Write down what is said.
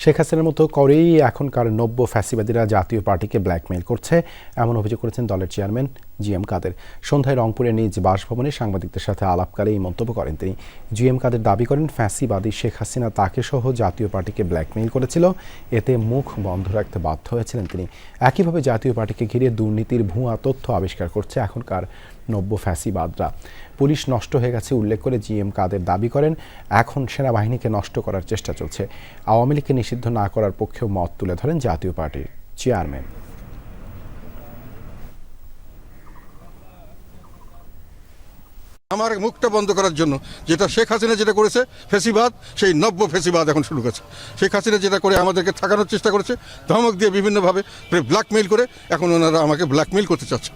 শেখ হাসিনার মতো করেই এখনকার নব্য ফ্যাসিবাদীরা জাতীয় পার্টিকে ব্ল্যাকমেইল করছে, এমন অভিযোগ করেছেন দলের চেয়ারম্যান জি এম কাদের। সন্ধ্যায় রংপুরে নিজ বাসভবনে সাংবাদিকদের সাথে আলাপকালে এই মন্তব্য করেন তিনি। জি এম কাদের দাবি করেন, ফ্যাসিবাদী শেখ হাসিনা তাকে সহ জাতীয় পার্টিকে ব্ল্যাকমেইল করেছিল। এতে মুখ বন্ধ রাখতে বাধ্য হয়েছিলেন তিনি। একইভাবে জাতীয় পার্টিকে ঘিরে দুর্নীতির ভুয়া তথ্য আবিষ্কার করছে এখনকার নব্য ফ্যাসিবাদরা। পুলিশ নষ্ট হয়ে গেছে উল্লেখ করে জিএম কাদের দাবি করেন, এখন সেনাবাহিনীকে নষ্ট করার চেষ্টা চলছে। আওয়ামী লীগকে নিষিদ্ধ না করার পক্ষেও মত তুলে ধরেন জাতীয় পার্টির চেয়ারম্যান। আমার মুখটা বন্ধ করার জন্য, যেটা শেখ হাসিনা যেটা করেছে, ফেসিবাদ, সেই নব্য ফেসিবাদ এখন শুরু করেছে শেখ হাসিনা যেটা করে আমাদেরকে ঠকানোর চেষ্টা করেছে, ধমক দিয়ে বিভিন্নভাবে ব্ল্যাকমেইল করে, এখন ওনারা আমাকে ব্ল্যাকমেইল করতে চাচ্ছে।